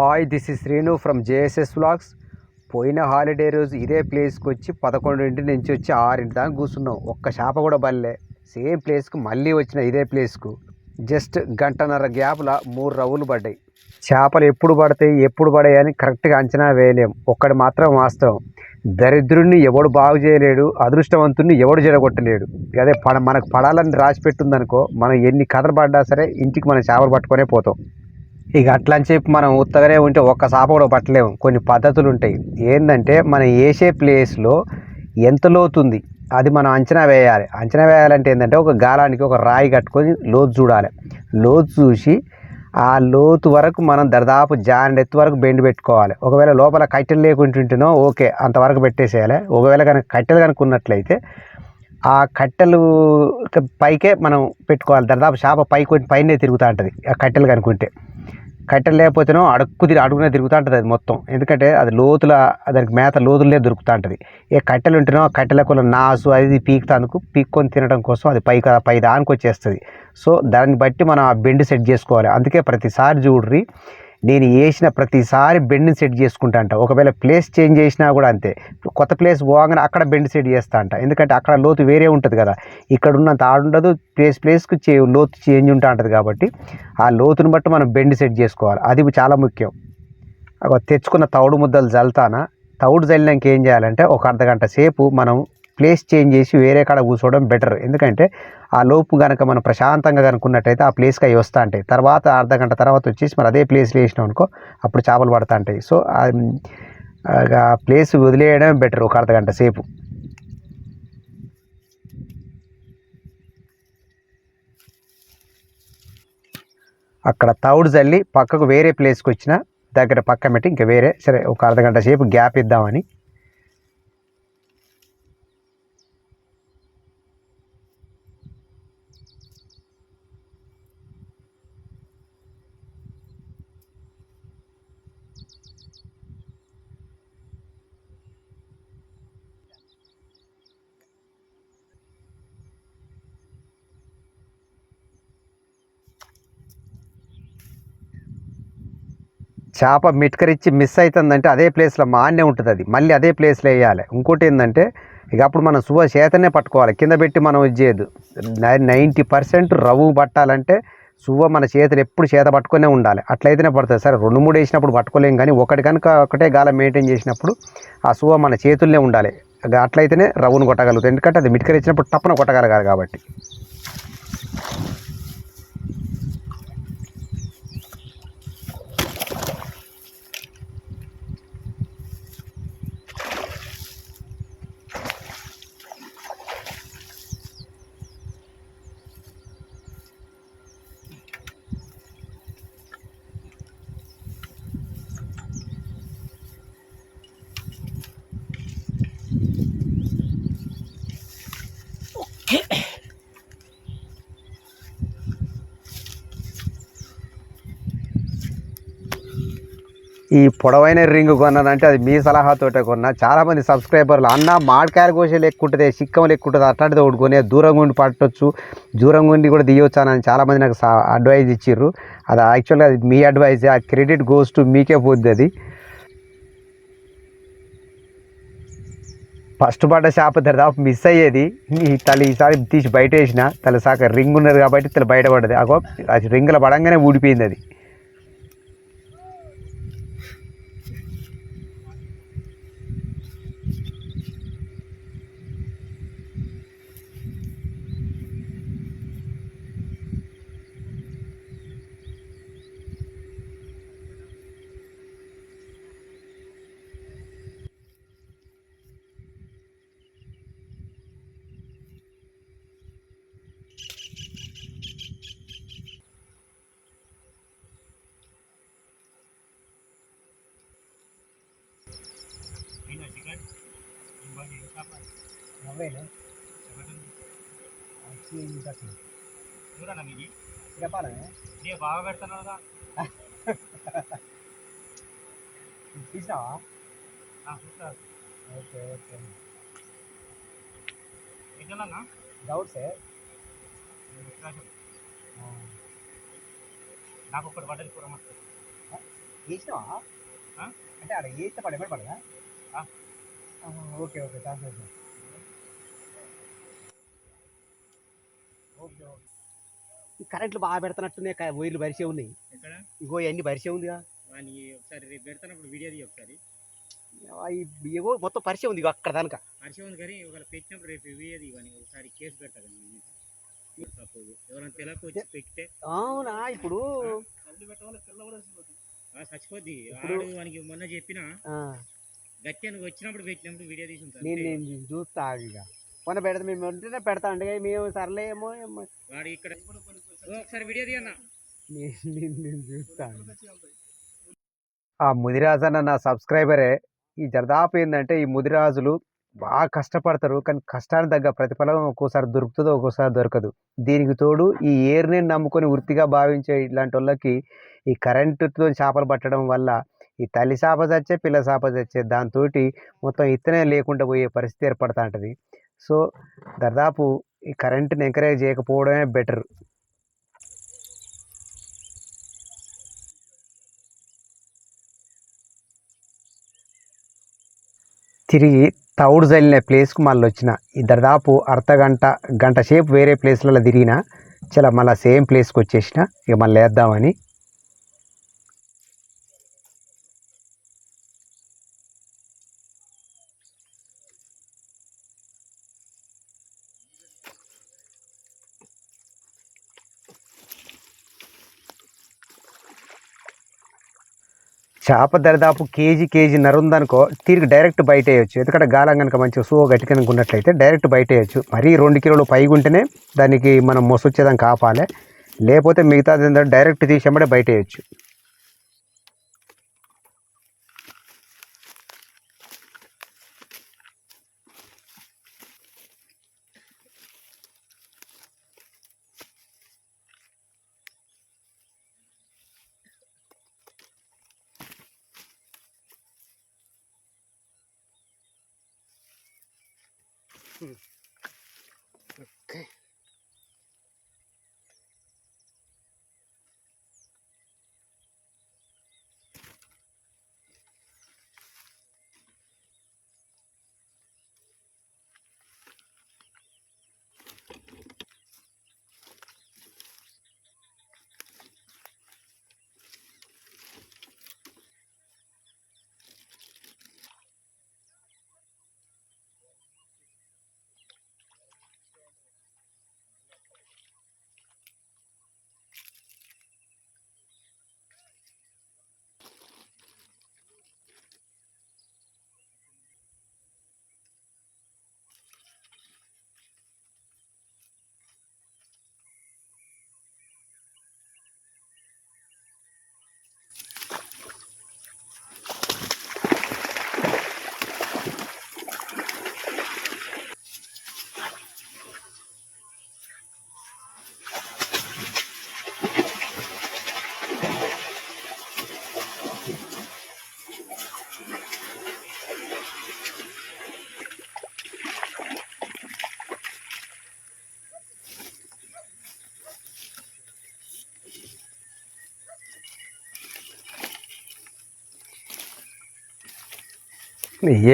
Hi this is Srinu from JSS vlogs. పోయిన holiday రోజు ఇదే ప్లేస్కి వచ్చి పదకొండింటి నుంచి వచ్చి ఆరింటి దాకా కూర్చున్నాం. ఒక్క చేప కూడా బల్లే సేమ్ ప్లేస్కు మళ్ళీ వచ్చిన ఇదే ప్లేస్కు. జస్ట్ గంటన్నర గ్యాప్ల మూడు రవ్వులు పడ్డాయి. చేపలు ఎప్పుడు పడతాయి ఎప్పుడు పడాయి అని కరెక్ట్గా అంచనా వేయలేం. ఒక్కటి మాత్రం వాస్తవం. దరిద్రుడిని ఎవడు బాగు చేయలేడు అదృష్టవంతుడిని ఎవడు జడగొట్టలేడు అదే పడ మనకు పడాలని రాసి పెట్టుందనుకో మనం ఎన్ని కథలు పడ్డా సరే ఇంటికి మనం చేపలు పట్టుకొనే పోతాం. ఇక అట్లా అని చెప్పి మనం ఉత్తగానే ఉంటే ఒక్క చాప కూడా పట్టలేము. కొన్ని పద్ధతులు ఉంటాయి ఏంటంటే మనం వేసే ప్లేస్లో ఎంత లోతుంది? అది మనం అంచనా వేయాలి. అంచనా వేయాలంటే ఏంటంటే ఒక గాలానికి ఒక రాయి కట్టుకొని లోతు చూడాలి. లోతు చూసి ఆ లోతు వరకు మనం దర్దాపు జానెడు ఎత్తు వరకు బెండ్ పెట్టుకోవాలి. ఒకవేళ లోపల కట్టెలు లేకుంటుంటేనో ఓకే అంతవరకు పెట్టేసేయాలి. ఒకవేళ కనుక కట్టెలు కనుక ఉన్నట్లయితే ఆ కట్టెలు పైకే మనం పెట్టుకోవాలి. దాదాపు చేప పైకి పైనే తిరుగుతూ ఉంటుంది. ఆ కట్టెలు కనుక్కుంటే కట్టెలు లేకపోతేనో అడుక్కు తిరిగి అడుగునే తిరుగుతూ ఉంటుంది అది మొత్తం. ఎందుకంటే అది లోతుల దానికి మేత లోతులే దొరుకుతూ ఉంటుంది ఏ కట్టెలు ఉంటేనో ఆ కట్టెల ఉన్న నాసు అది పీకుతాందుకు పీక్కొని తినడం కోసం అది పై పై దానికి వచ్చేస్తుంది. సో దాన్ని బట్టి మనం ఆ బెండ్ సెట్ చేసుకోవాలి. అందుకే ప్రతిసారి చూడ్రి నేను వేసిన ప్రతిసారి బెండ్ని సెట్ చేసుకుంటా అంట. ఒకవేళ ప్లేస్ చేంజ్ చేసినా కూడా అంతే. కొత్త ప్లేస్ పోగానే అక్కడ బెండ్ సెట్ చేస్తా అంట. ఎందుకంటే అక్కడ లోతు వేరే ఉంటుంది కదా. ఇక్కడ ఉన్నంత ఆడుండదు ప్లేస్ ప్లేస్కి చే లోతు చేంజ్ ఉంటా ఉంటుంది కాబట్టి ఆ లోతుని బట్టి మనం బెండ్ సెట్ చేసుకోవాలి. అది చాలా ముఖ్యం. తెచ్చుకున్న తౌడు ముద్దలు జల్తానా? తౌడు జల్లినాక ఏం చేయాలంటే ఒక అర్ధగంట సేపు మనం ప్లేస్ చేంజ్ చేసి వేరే కాడ కూర్చోవడం బెటర్ ఎందుకంటే ఆ లోపు కనుక మనం ప్రశాంతంగా కనుక్కున్నట్టయితే ఆ ప్లేస్కి అవి వస్తూ ఉంటాయి తర్వాత అర్ధ గంట తర్వాత వచ్చేసి మరి అదే ప్లేస్లో వేసినాం అనుకో అప్పుడు చేపలు పడుతూ ఉంటాయి సో ఆ ప్లేస్ వదిలేయడం బెటర్ ఒక అర్ధ గంట సేపు. అక్కడ తౌడు చల్లి పక్కకు వేరే ప్లేస్కి వచ్చిన దగ్గర పక్క పెట్టి ఇంకా వేరే సరే ఒక అర్ధ గంట సేపు గ్యాప్ ఇద్దామని చేప మిట్కరిచ్చి మిస్ అవుతుందంటే అదే ప్లేస్లో మాన్నే ఉంటుంది అది. మళ్ళీ అదే ప్లేస్లో వేయాలి. ఇంకోటి ఏంటంటే ఇక అప్పుడు మనం సువ చేతనే పట్టుకోవాలి. కింద పెట్టి మనం ఇది చేయదు నైంటీ పర్సెంట్ రవ్వు పట్టాలంటే సువ్వ మన చేతులు ఎప్పుడు చేత పట్టుకునే ఉండాలి. అట్లయితేనే పడుతుంది. సరే రెండు మూడు వేసినప్పుడు పట్టుకోలేం కానీ ఒకటి కనుక ఒకటే గాలం మెయింటైన్ చేసినప్పుడు ఆ శుభ మన చేతుల్నే ఉండాలి. అట్లయితేనే రవ్వును కొట్టగలుగుతుంది ఎందుకంటే అది మిట్కరిచ్చినప్పుడు తప్పన కొట్టగలగాలి కాబట్టి. ఈ పొడవైన రింగ్ కొన్నానంటే అది మీ సలహాతోటే కొన్నా. చాలామంది సబ్స్క్రైబర్లు అన్న మామిడికాయల కోసలు ఎక్కుంటుంది సిక్కం ఎక్కుంటుంది అట్లాంటిది ఒకటి కొనే దూరంగా ఉండి పట్టొచ్చు. దూరంగా ఉండి కూడా తీయొచ్చు అని చాలామంది నాకు అడ్వైజ్ ఇచ్చిర్రు. అది యాక్చువల్గా అది మీ అడ్వైజ్ ఆ క్రెడిట్ గోస్ టు మీకే పోద్ది అది. ఫస్ట్ పడ్డ షాప్ దాదాపు మిస్ అయ్యేది. ఈ తల ఈసారి తీసి బయట వేసిన. తల సాక రింగ్ ఉన్నది కాబట్టి తల బయటపడ్డది అగో అది రింగుల పడంగానే ఊడిపోయింది అది. నేను బాగా పెడతాను తీసినావా చూస్తారు ఓకే ఓకే ఎట్లా డౌట్సే నాకు ఒకటి పడ్డది కూర మస్తు వేసినావా ఆ? అంటే అక్కడ వేస్తే పడ ఎక్కడ పడదా ఆ. Okay okay thank you okay okay ఈ కరెంట్లు బాగా పెడుతున్నట్టున్నాయి క- వైర్లు బరిసే ఉన్నాయి. ఇగో ఇవన్నీ బరిసే ఉందిగా. వాని ఒకసారి వీడియో ఒకసారి. ఇగో మొత్తం పరిచయం ఉంది అక్కడ దానిక. హర్షం ఉంది కానీ ఒకవేళ పెట్టినప్పుడు రేపు వీడియో తీయని ఒకసారి కేసు సపోజ్ ఎవరైనా అవునా ఇప్పుడు? చచ్చిపోద్ది. వానికి మొన్న చెప్పిన గట్టి వచ్చినప్పుడు పెట్టినప్పుడు వీడియో తీసి నేను చూస్తా ఇక మొన్న పెడతా మేము ఉంటేనే పెడతా అంటే మేము సర్లే ఏమో ఏమో. వాడు ఇక్కడ ఓ, ఒకసారి వీడియో తీయన్నా. నేను నేను- నేను చూస్తాను ఆ ముదిరాజు అన్న నా సబ్స్క్రైబరే ఈ జరదాపు ఏంటంటే ఈ ముదిరాజులు బాగా కష్టపడతారు కానీ కష్టానికి తగ్గ ప్రతిఫలం ఒక్కోసారి దొరుకుతుందో ఒక్కోసారి దొరకదు. దీనికి తోడు ఈ ఏరుని నమ్ముకొని వృత్తిగా భావించే ఇలాంటి వాళ్ళకి ఈ కరెంటుతో చేపలు పట్టడం వల్ల ఈ తల్లి చేప చచ్చే పిల్ల చేప చచ్చే దాంతో మొత్తం ఇత్తనే లేకుండా పోయే పరిస్థితి ఏర్పడుతూ ఉంటుంది. సో దాదాపు ఈ కరెంటుని ఎంకరేజ్ చేయకపోవడమే బెటర్ తిరిగి తౌడు చల్లిన ప్లేస్కు మళ్ళీ వచ్చిన. ఈ దాదాపు అర్ధ గంట గంట సేపు వేరే ప్లేస్లలో తిరిగిన చాలా మళ్ళీ సేమ్ ప్లేస్కి వచ్చేసిన ఇక మళ్ళీ వేద్దామని చేప దరిదాపు కేజీ కేజీ నరుందనుకో తిరిగి డైరెక్ట్ బయట వేయచ్చు ఎందుకంటే గాలం కనుక మంచిగా సో గట్టి కనుక ఉన్నట్లయితే డైరెక్ట్ బయట వేయచ్చు మరీ రెండు కిలోలు పైగా ఉంటేనే దానికి మనం మొసొచ్చేదాన్ని కాపాలి. లేకపోతే మిగతాది డైరెక్ట్ తీసేమడే బయట వేయచ్చు হুম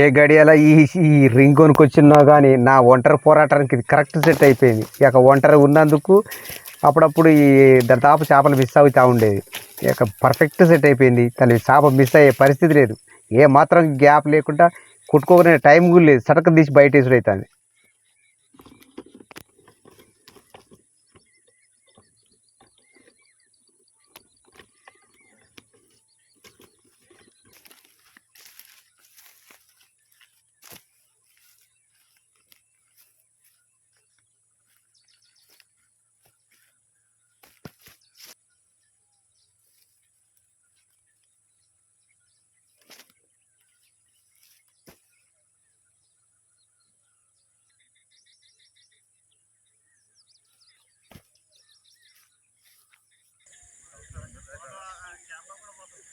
ఏ గడియాల ఈ ఈ రింగ్ కొనుకొచ్చినా కానీ నా ఒంటరి పోరాటానికి ఇది కరెక్ట్ సెట్ అయిపోయింది. ఇక ఒంటరి ఉన్నందుకు అప్పుడప్పుడు ఈ దాదాపు చేపలు మిస్ అవుతూ ఉండేది ఇక పర్ఫెక్ట్ సెట్ అయిపోయింది. తను చేప మిస్ అయ్యే పరిస్థితి లేదు. ఏ మాత్రం గ్యాప్ లేకుండా కుట్టుకోకునే టైం కూడా లేదు. సడక తీసి బయట వేసుడు అవుతుంది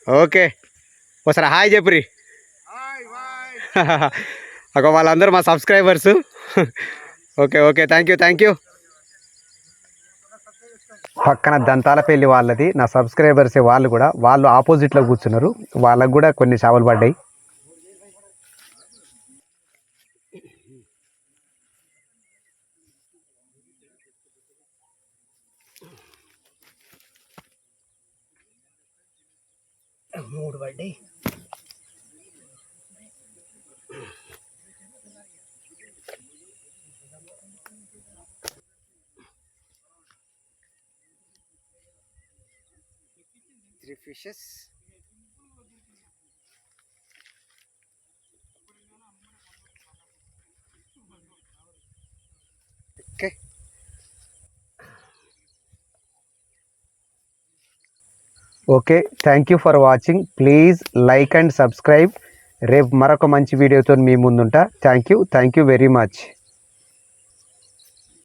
ఓకే. ఒకసారి హాయ్ చెప్పురి. ఒక వాళ్ళందరూ మా subscribers. Okay okay. Thank you thank you. పక్కన దంతాలపల్లి వాళ్ళది. నా సబ్స్క్రైబర్స్ వాళ్ళు కూడా. వాళ్ళు ఆపోజిట్లో కూర్చున్నారు. వాళ్ళకు కూడా కొన్ని చేపలు పడ్డాయి. మూడు పడ్డాయి three fishes okay thank you for watching please like and subscribe రేపు మరొక మంచి వీడియోతో మీ ముందుంటా. Thank you thank you very much